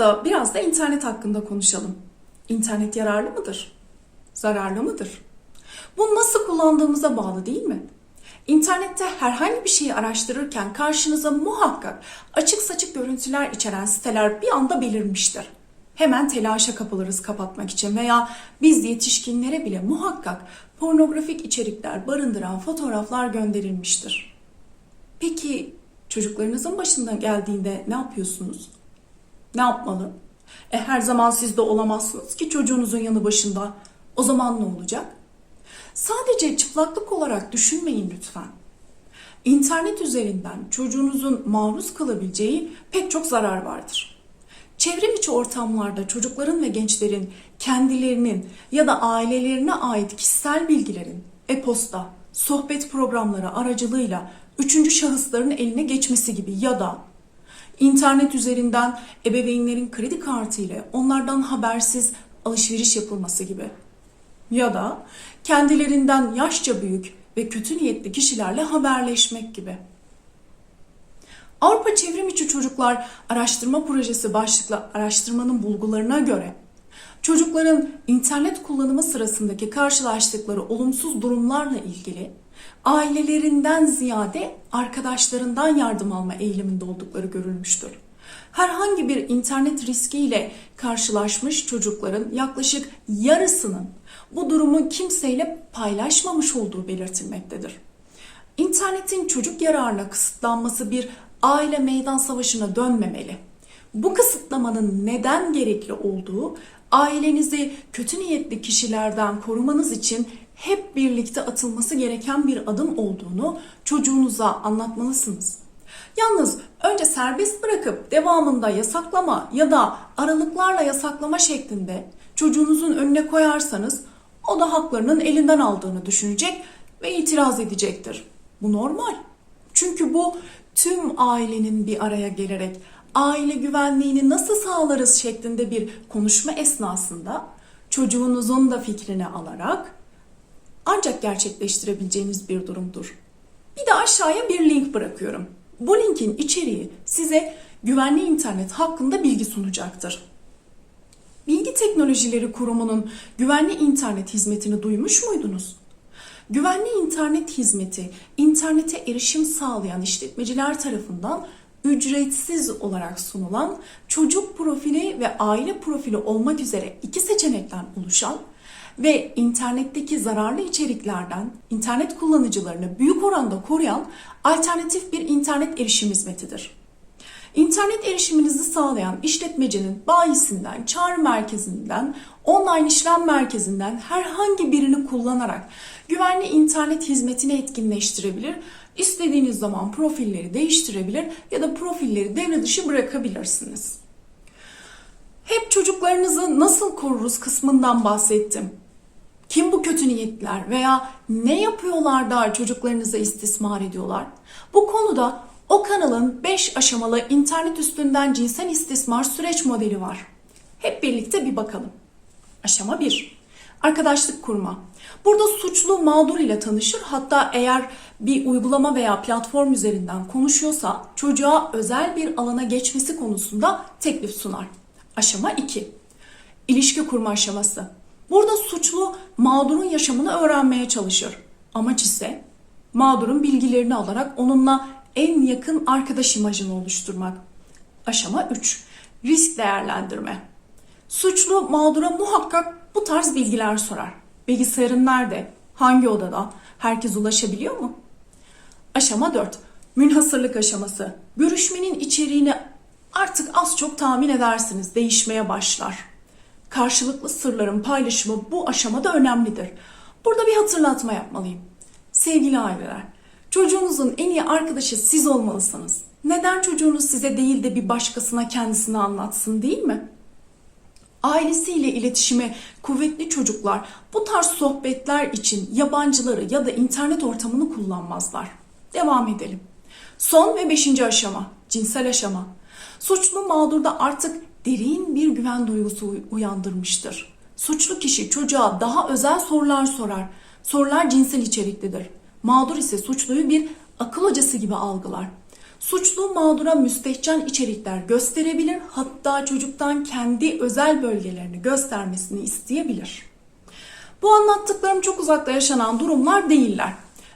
hafta biraz da internet hakkında konuşalım. İnternet yararlı mıdır? Zararlı mıdır? Bu nasıl kullandığımıza bağlı değil mi? İnternette herhangi bir şeyi araştırırken karşınıza muhakkak açık saçık görüntüler içeren siteler bir anda belirmiştir. Hemen telaşa kapılırız kapatmak için veya biz yetişkinlere bile muhakkak pornografik içerikler barındıran fotoğraflar gönderilmiştir. Peki çocuklarınızın başına geldiğinde ne yapıyorsunuz? Ne yapmalı? E her zaman siz de olamazsınız ki çocuğunuzun yanı başında. O zaman ne olacak? Sadece çıplaklık olarak düşünmeyin lütfen. İnternet üzerinden çocuğunuzun maruz kalabileceği pek çok zarar vardır. Çevrim içi ortamlarda çocukların ve gençlerin kendilerinin ya da ailelerine ait kişisel bilgilerin e-posta, sohbet programları aracılığıyla üçüncü şahısların eline geçmesi gibi ya da internet üzerinden ebeveynlerin kredi kartı ile onlardan habersiz alışveriş yapılması gibi ya da kendilerinden yaşça büyük ve kötü niyetli kişilerle haberleşmek gibi. Avrupa Çevrim İçi Çocuklar Araştırma Projesi başlıklı araştırmanın bulgularına göre çocukların internet kullanımı sırasındaki karşılaştıkları olumsuz durumlarla ilgili ailelerinden ziyade arkadaşlarından yardım alma eğiliminde oldukları görülmüştür. Herhangi bir internet riskiyle karşılaşmış çocukların yaklaşık yarısının bu durumu kimseyle paylaşmamış olduğu belirtilmektedir. İnternetin çocuk yararına kısıtlanması bir aile meydan savaşına dönmemeli. Bu kısıtlamanın neden gerekli olduğu ailenizi kötü niyetli kişilerden korumanız için hep birlikte atılması gereken bir adım olduğunu çocuğunuza anlatmalısınız. Yalnız önce serbest bırakıp devamında yasaklama ya da aralıklarla yasaklama şeklinde çocuğunuzun önüne koyarsanız o da haklarının elinden aldığını düşünecek ve itiraz edecektir. Bu normal. Çünkü bu tüm ailenin bir araya gelerek aile güvenliğini nasıl sağlarız şeklinde bir konuşma esnasında çocuğunuzun da fikrini alarak ancak gerçekleştirebileceğiniz bir durumdur. Bir de aşağıya bir link bırakıyorum. Bu linkin içeriği size güvenli internet hakkında bilgi sunacaktır. Bilgi Teknolojileri Kurumu'nun güvenli internet hizmetini duymuş muydunuz? Güvenli internet hizmeti, internete erişim sağlayan işletmeciler tarafından ücretsiz olarak sunulan çocuk profili ve aile profili olmak üzere iki seçenekten oluşan ve internetteki zararlı içeriklerden internet kullanıcılarını büyük oranda koruyan alternatif bir internet erişim hizmetidir. İnternet erişiminizi sağlayan işletmecinin bayisinden, çağrı merkezinden, online işlem merkezinden herhangi birini kullanarak güvenli internet hizmetini etkinleştirebilir. İstediğiniz zaman profilleri değiştirebilir ya da profilleri devre dışı bırakabilirsiniz. Hep çocuklarınızı nasıl koruruz kısmından bahsettim. Kim bu kötü niyetler veya ne yapıyorlar da çocuklarınızı istismar ediyorlar? Bu konuda o kanalın 5 aşamalı internet üstünden cinsel istismar süreç modeli var. Hep birlikte bir bakalım. Aşama 1. Arkadaşlık kurma. Burada suçlu mağdur ile tanışır. Hatta eğer bir uygulama veya platform üzerinden konuşuyorsa çocuğa özel bir alana geçmesi konusunda teklif sunar. Aşama 2. İlişki kurma aşaması. Burada suçlu mağdurun yaşamını öğrenmeye çalışır. Amaç ise mağdurun bilgilerini alarak onunla en yakın arkadaş imajını oluşturmak. Aşama 3. Risk değerlendirme. Suçlu mağdura muhakkak bu tarz bilgiler sorar. Bilgisayarın nerede? Hangi odada? Herkes ulaşabiliyor mu? Aşama 4. Münhasırlık aşaması. Görüşmenin içeriğini artık az çok tahmin edersiniz. Değişmeye başlar. Karşılıklı sırların paylaşımı bu aşamada önemlidir. Burada bir hatırlatma yapmalıyım. Sevgili aileler, çocuğunuzun en iyi arkadaşı siz olmalısınız. Neden çocuğunuz size değil de bir başkasına kendisini anlatsın değil mi? Ailesiyle iletişime kuvvetli çocuklar bu tarz sohbetler için yabancıları ya da internet ortamını kullanmazlar. Devam edelim. Son ve beşinci aşama, cinsel aşama. Suçlu mağdurda artık derin bir güven duygusu uyandırmıştır. Suçlu kişi çocuğa daha özel sorular sorar. Sorular cinsel içeriklidir. Mağdur ise suçluyu bir akıl hocası gibi algılar. Suçlu mağdura müstehcen içerikler gösterebilir, hatta çocuktan kendi özel bölgelerini göstermesini isteyebilir. Bu anlattıklarım çok uzakta yaşanan durumlar değiller.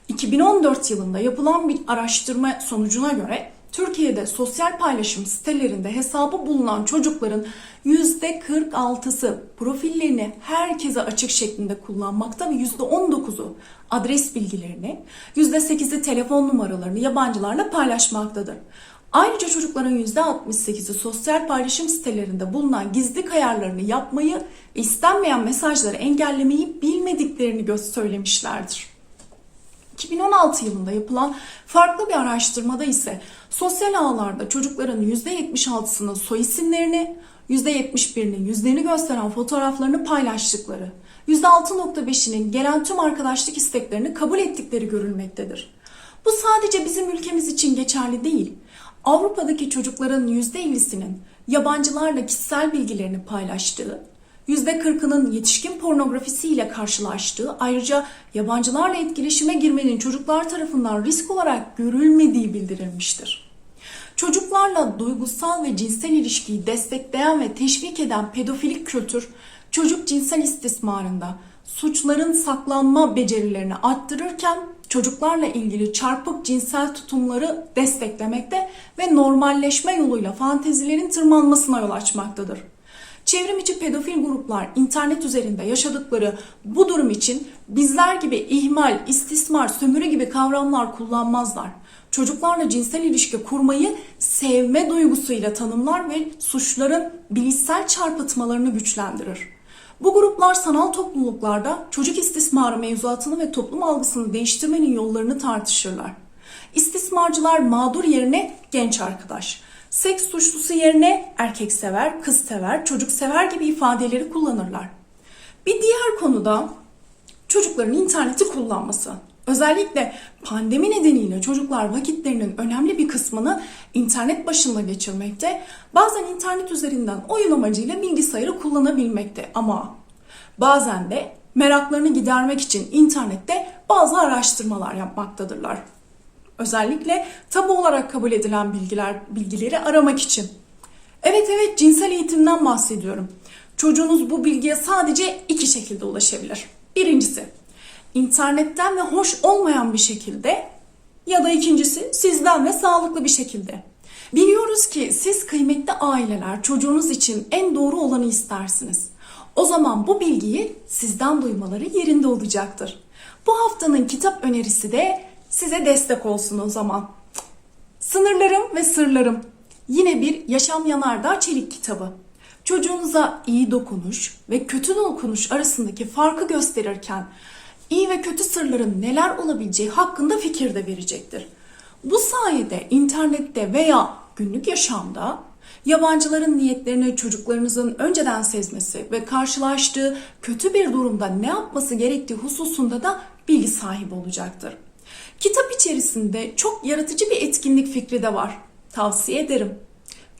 2014 yılında yapılan bir araştırma sonucuna göre Türkiye'de sosyal paylaşım sitelerinde hesabı bulunan çocukların %46'sı profillerini herkese açık şeklinde kullanmakta ve %19'u adres bilgilerini, %8'i telefon numaralarını yabancılarla paylaşmaktadır. Ayrıca çocukların %68'i sosyal paylaşım sitelerinde bulunan gizli ayarlarını yapmayı ve istenmeyen mesajları engellemeyi bilmediklerini söylemişlerdir. 2016 yılında yapılan farklı bir araştırmada ise sosyal ağlarda çocukların %76'sının soy isimlerini, %71'inin yüzlerini gösteren fotoğraflarını paylaştıkları, %6.5'inin gelen tüm arkadaşlık isteklerini kabul ettikleri görülmektedir. Bu sadece bizim ülkemiz için geçerli değil. Avrupa'daki çocukların %50'sinin yabancılarla kişisel bilgilerini paylaştığı, %40'ının yetişkin pornografisiyle karşılaştığı, ayrıca yabancılarla etkileşime girmenin çocuklar tarafından risk olarak görülmediği bildirilmiştir. Çocuklarla duygusal ve cinsel ilişkiyi destekleyen ve teşvik eden pedofilik kültür, çocuk cinsel istismarında suçların saklanma becerilerini arttırırken çocuklarla ilgili çarpık cinsel tutumları desteklemekte ve normalleşme yoluyla fantezilerin tırmanmasına yol açmaktadır. Çevrim içi pedofil gruplar internet üzerinde yaşadıkları bu durum için bizler gibi ihmal, istismar, sömürü gibi kavramlar kullanmazlar. Çocuklarla cinsel ilişki kurmayı sevme duygusuyla tanımlar ve suçların bilişsel çarpıtmalarını güçlendirir. Bu gruplar sanal topluluklarda çocuk istismarı mevzuatını ve toplum algısını değiştirmenin yollarını tartışırlar. İstismarcılar mağdur yerine genç arkadaş, seks suçlusu yerine erkek sever, kız sever, çocuk sever gibi ifadeleri kullanırlar. Bir diğer konuda çocukların interneti kullanması. Özellikle pandemi nedeniyle çocuklar vakitlerinin önemli bir kısmını internet başında geçirmekte, bazen internet üzerinden oyun amacıyla bilgisayarı kullanabilmekte ama bazen de meraklarını gidermek için internette bazı araştırmalar yapmaktadırlar. Özellikle tabu olarak kabul edilen bilgiler bilgileri aramak için. Evet evet cinsel eğitimden bahsediyorum. Çocuğunuz bu bilgiye sadece iki şekilde ulaşabilir. Birincisi internetten ve hoş olmayan bir şekilde ya da ikincisi sizden ve sağlıklı bir şekilde. Biliyoruz ki siz kıymetli aileler çocuğunuz için en doğru olanı istersiniz. O zaman bu bilgiyi sizden duymaları yerinde olacaktır. Bu haftanın kitap önerisi de size destek olsun o zaman. Sınırlarım ve sırlarım. Yine bir Yaşam Yanardağ Çelik kitabı. Çocuğunuza iyi dokunuş ve kötü dokunuş arasındaki farkı gösterirken iyi ve kötü sırların neler olabileceği hakkında fikir de verecektir. Bu sayede internette veya günlük yaşamda yabancıların niyetlerini çocuklarınızın önceden sezmesi ve karşılaştığı kötü bir durumda ne yapması gerektiği hususunda da bilgi sahibi olacaktır. Kitap içerisinde çok yaratıcı bir etkinlik fikri de var. Tavsiye ederim.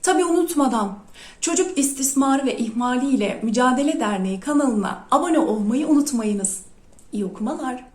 Tabi unutmadan Çocuk İstismarı ve İhmali ile Mücadele Derneği kanalına abone olmayı unutmayınız. İyi okumalar.